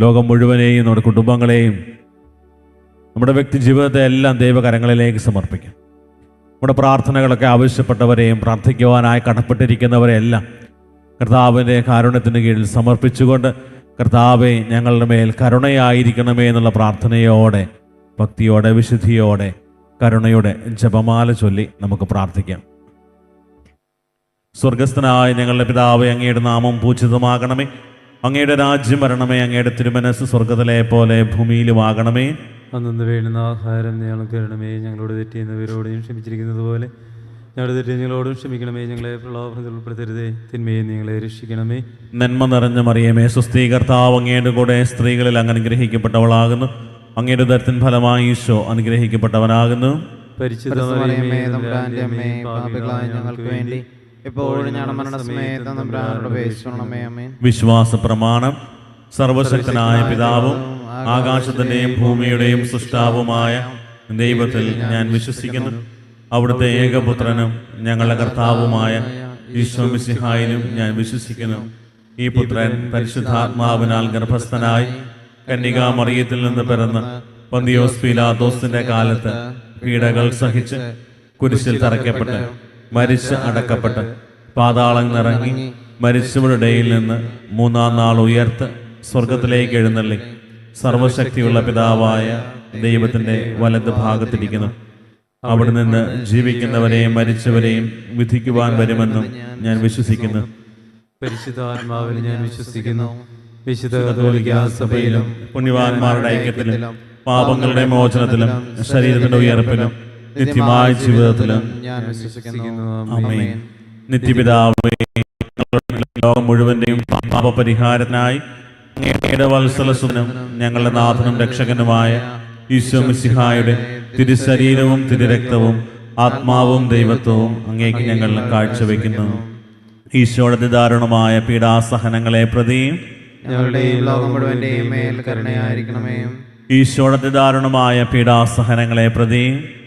ലോകം മുഴുവനെയും നമ്മുടെ കുടുംബങ്ങളെയും നമ്മുടെ വ്യക്തി ജീവിതത്തെ എല്ലാം ദൈവകരങ്ങളിലേക്ക് സമർപ്പിക്കാം. നമ്മുടെ പ്രാർത്ഥനകളൊക്കെ ആവശ്യപ്പെട്ടവരെയും പ്രാർത്ഥിക്കുവാനായി കടപ്പെട്ടിരിക്കുന്നവരെല്ലാം കർത്താവിന്റെ കാരുണ്യത്തിന് കീഴിൽ സമർപ്പിച്ചുകൊണ്ട് കർത്താവെ ഞങ്ങളുടെ മേൽ കരുണയായിരിക്കണമേ എന്നുള്ള പ്രാർത്ഥനയോടെ ഭക്തിയോടെ വിശുദ്ധിയോടെ കരുണയുടെ ജപമാല ചൊല്ലി നമുക്ക് പ്രാർത്ഥിക്കാം. സ്വർഗസ്ഥനായ ഞങ്ങളുടെ പിതാവ് അങ്ങയുടെ നാമം പൂജിതമാകണമേ. അങ്ങയുടെ രാജ്യം വരണമേ അങ്ങയുടെ തിരുമനസ് സ്വർഗത്തിലെ പോലെ ഭൂമിയിലുമാകണമേ അന്നു വേണ്ടുന്ന ആഹാരം ഞങ്ങൾക്ക് തരണമേ ഞങ്ങളോട് തെറ്റിയുന്നവരോട് ക്ഷമിച്ചിരിക്കുന്നത് പോലെ ഞങ്ങളുടെ തെറ്റി ഞങ്ങളോടും ക്ഷമിക്കണമേ ഞങ്ങളെ പ്രലോഭനത്തിൽ ഉൾപ്പെടുത്തരുതേ. തിന്മയെ ഞങ്ങളെ രക്ഷിക്കണമേ. നന്മ നിറഞ്ഞ മറിയമേ സുസ്ഥീകർത്താവ് അങ്ങയുടെ കൂടെ സ്ത്രീകളിൽ അങ്ങ് അനുഗ്രഹിക്കപ്പെട്ടവളാകുന്നു. അങ്ങയുടെ ദരത്തിൻ ഫലമായി ഈശോ അനുഗ്രഹിക്കപ്പെട്ടവനാകുന്നു. പരിശുദ്ധ ഞങ്ങൾക്ക് വേണ്ടി വിശ്വാസ പ്രമാണം സർവശക്തനായ പിതാവും ആകാശത്തിന്റെയും ഭൂമിയുടെയും സൃഷ്ടാവുമായ ദൈവത്തിൽ ഞാൻ വിശ്വസിക്കുന്നു. അവിടുത്തെ ഏകപുത്രനും ഞങ്ങളുടെ കർത്താവുമായ ഈശോ മിശിഹായിലും ഞാൻ വിശ്വസിക്കുന്നു. ഈ പുത്രൻ പരിശുദ്ധാത്മാവിനാൽ ഗർഭസ്ഥനായി കന്യകാ മറിയത്തിൽ നിന്ന് പിറന്ന് പന്തിയോസ് പീലാദോസിന്റെ കാലത്ത് പീഡകൾ സഹിച്ച് കുരിശിൽ തറയ്ക്കപ്പെട്ട് മരിച്ച് അടക്കപ്പെട്ട് പാതാളം നിറങ്ങി മരിച്ചവരുടെ ഇടയിൽ നിന്ന് മൂന്നാം നാൾ ഉയർത്ത് സ്വർഗത്തിലേക്ക് എഴുന്നള്ളി. സർവശക്തിയുള്ള പിതാവായ ദൈവത്തിന്റെ വലത് ഭാഗത്തിരിക്കുന്നു. അവിടെ നിന്ന് ജീവിക്കുന്നവരെയും മരിച്ചവരെയും വിധിക്കുവാൻ വരുമെന്നും ഞാൻ വിശ്വസിക്കുന്നു. പരിശുദ്ധാത്മാവിൽ ഞാൻ വിശ്വസിക്കുന്നു. വിശുദ്ധ കത്തോലിക്ക സഭയിലും പുണ്യവാന്മാരുടെ ഐക്യത്തിലും പാപങ്ങളുടെ മോചനത്തിലും ശരീരത്തിന്റെ ഉയർപ്പിലും നിത്യമായ ജീവിതത്തിലും ഞാൻ വിശ്വസിക്കുന്നു. നിത്യപിതാവേ ലോകം മുഴുവന്റെയും പാപപരിഹാരത്തിനായി അങ്ങയുടെ വത്സലസുനും ഞങ്ങളുടെ നാഥനും രക്ഷകനുമായ ഈശോ മിശിഹായുടെ തിരുശരീരവും തിരുരക്തവും ആത്മാവും ദൈവത്വവും അങ്ങേക്ക് ഞങ്ങൾ കാഴ്ചവെക്കുന്നു. ഈശോയുടെ നിദാരുണമായ പീഡാസഹനങ്ങളെ പ്രതിയും ഞങ്ങളുടെയും ലോകം മുഴുവന്റെയും മേൽ കരുണയായിരിക്കണമേ. ഈശോയുടെ നിദാരുണമായ പീഡാസഹനങ്ങളെ പ്രതിയും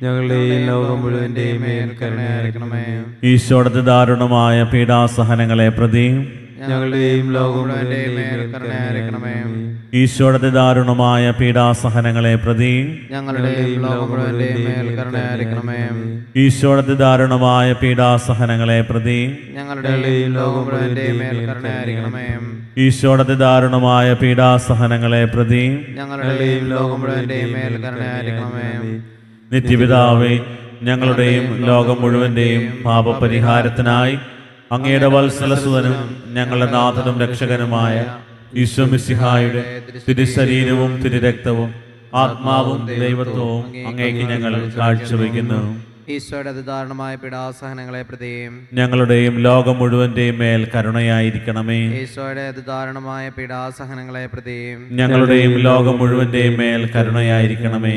പ്രതിയും ഞങ്ങളുടെയും ലോകം മുഴുവന്റെയും മേൽ കരുണയായിരിക്കണമേ. ഈശോയുടെ ദാരുണമായ പീഡാസഹനങ്ങളെ പ്രതി ഞങ്ങളുടെയും ലോകം മുഴുവന്റെയും മേൽ കരുണയായിരിക്കണമേ. ഈശോയുടെ ദാരുണമായ പീഡാസഹനങ്ങളെ പ്രതി ഞങ്ങളുടെയും ലോകം മുഴുവന്റെയും മേൽ കരുണയായിരിക്കണമേ. ഈശോയുടെ ദാരുണമായ പീഡാസഹനങ്ങളെ പ്രതി ഞങ്ങളുടെയും ലോകം മുഴുവന്റെയും മേൽ കരുണയായിരിക്കണമേ. ഈശോയുടെ ദാരുണമായ പീഡാസഹനങ്ങളെ പ്രതി ഞങ്ങളുടെയും ലോകം മുഴുവന്റെയും മേൽ കരുണയായിരിക്കണമേ നിത്യപിതാവേ ഞങ്ങളുടെയും ലോകം മുഴുവന്റെയും പാപപരിഹാരത്തിനായി അങ്ങയുടെ വത്സലസുതനും ഞങ്ങളുടെ നാഥനും രക്ഷകനുമായ ഈശ്വമിസിഹായുടെ തിരുശരീരവും തിരുരക്തവും ആത്മാവും ദൈവത്വവും അങ്ങേക്ക് ഞങ്ങൾ കാഴ്ചവെക്കുന്നു ഈശോയുടെ അതിദാരുണമായ പിടാസഹനങ്ങളെ പ്രതിയും ഞങ്ങളുടെയും ലോകം മുഴുവന്റെയും മേൽ കരുണയായിരിക്കണമേ. ഈശോയുടെ അതിദാരുണമായ പീഡാസഹനങ്ങളെ പ്രതിയും ഞങ്ങളുടെയും ലോകം മുഴുവന്റെയും മേൽ കരുണയായിരിക്കണമേ.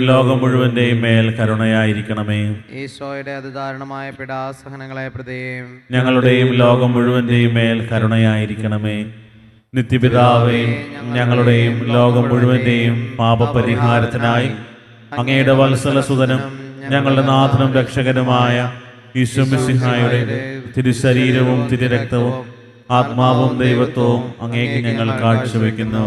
ലോകം മുഴുവന്റെയും മേൽ കരുണയായിരിക്കണമേ. ഈശോയുടെ അതിദാരുണമായ പിടാസഹനങ്ങളെ പ്രതിയും ഞങ്ങളുടെയും ലോകം മുഴുവന്റെയും മേൽ കരുണയായിരിക്കണമേ. നിത്യപിതാവേ ഞങ്ങളുടെയും ലോകം മുഴുവന്റെയും പാപപരിഹാരത്തിനായി അങ്ങയുടെ വത്സലസുതനും ഞങ്ങളുടെ നാഥനും രക്ഷകനുമായ ഈശ്വമിസിഹായുടെ തിരുശരീരവും തിരുരക്തവും ആത്മാവും ദൈവത്വവും അങ്ങേക്ക് ഞങ്ങൾ കാഴ്ചവെക്കുന്നു.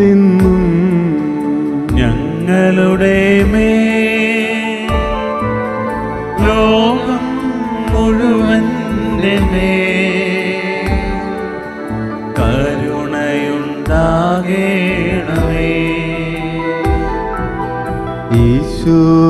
ഓർത്തിന്നും ഞങ്ങളുടെ മേ. ലോകം മുഴുവൻ കരുണയുണ്ടാകേണമേ. ഈശോയുടെ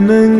സഹനങ്ങളെ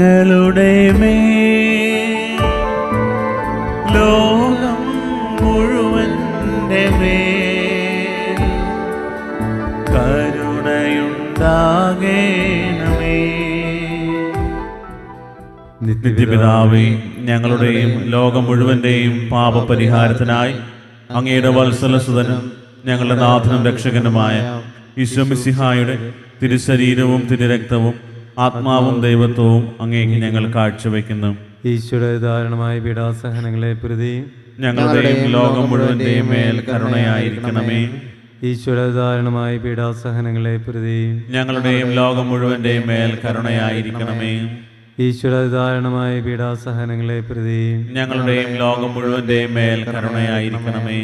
ഞങ്ങളുടെ മേ ലോകം മുഴുവന്റെ മേ കരുണയുണ്ടാകേണമേ. നിത്യപിതാവേ ഞങ്ങളുടെയും ലോകം മുഴുവന്റെയും പാപപരിഹാരത്തിനായി അങ്ങയുടെ വത്സലസുതനും ഞങ്ങളുടെ നാഥനും രക്ഷകനുമായ ഈശ്വമിസിഹായുടെ തിരുശരീരവും തിരുരക്തവും ആത്മാവും ദൈവത്വവും അങ്ങേക്ക് ഞങ്ങൾ കാഴ്ചവെക്കുന്നു. ഈശോയുടെ ദാരുണമായ പീഡാസഹനങ്ങളെ പ്രതി ഞങ്ങളുടെയും ലോകം മുഴുവന്റെയും മേൽ കരുണയായിരിക്കണമേ. ഈശോയുടെ ദാരുണമായ പീഡാസഹനങ്ങളെ പ്രതി ഞങ്ങളുടെയും ലോകം മുഴുവന്റെയും മേൽ കരുണയായിരിക്കണമേ. ഈശോയുടെ ദാരുണമായ പീഡാസഹനങ്ങളെ പ്രതി ഞങ്ങളുടെയും ലോകം മുഴുവന്റെയും മേൽ കരുണയായിരിക്കണമേ.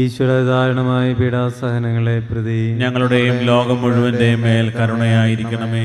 ഈശോയുടെ ദാരുണമായ പീഡാസഹനങ്ങളെ പ്രതി ഞങ്ങളുടെയും ലോകം മുഴുവന്റെയും മേൽ കരുണയായിരിക്കണമേ.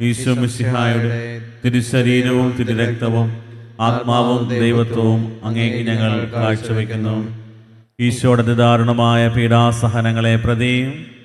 ഈശോ മിശിഹായുടെ തിരുശരീരവും തിരുരക്തവും ആത്മാവും ദൈവത്വവും അങ്ങേക്ക് ഞങ്ങൾ കാഴ്ചവെക്കുന്നു. ഈശോയുടെ ദാരുണമായ പീഡാസഹനങ്ങളെ പ്രതിയും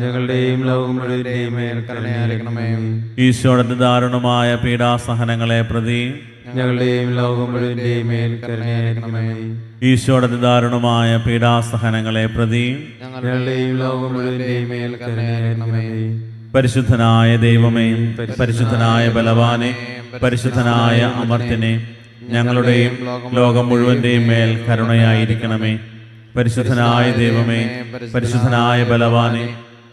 ഞങ്ങളുടെയും ലോകം മുഴുവന്റെയും മേൽ കരുണയായിരിക്കണമേ. ഈശോയുടെ ദാരുണമായ പീഡാസഹനങ്ങളെ പ്രതി ഞങ്ങളുടെയും ലോകം മുഴുവന്റെയും മേൽ കരുണയായിരിക്കണമേ. ഈശോയുടെ ദാരുണമായ പീഡാസഹനങ്ങളെ പ്രതി ഞങ്ങളുടെയും ലോകമുഴുവന്റെയും മേൽ കരുണയായിരിക്കണമേ. പരിശുദ്ധനായ ദൈവമേ പരിശുദ്ധനായ ബലവാനെ പരിശുദ്ധനായ അമർത്തിനെ ഞങ്ങളുടെയും ലോകം മുഴുവന്റെയും മേൽ കരുണയായിരിക്കണമേ. പരിശുദ്ധനായ ദൈവമേ പരിശുദ്ധനായ ബലവാനെ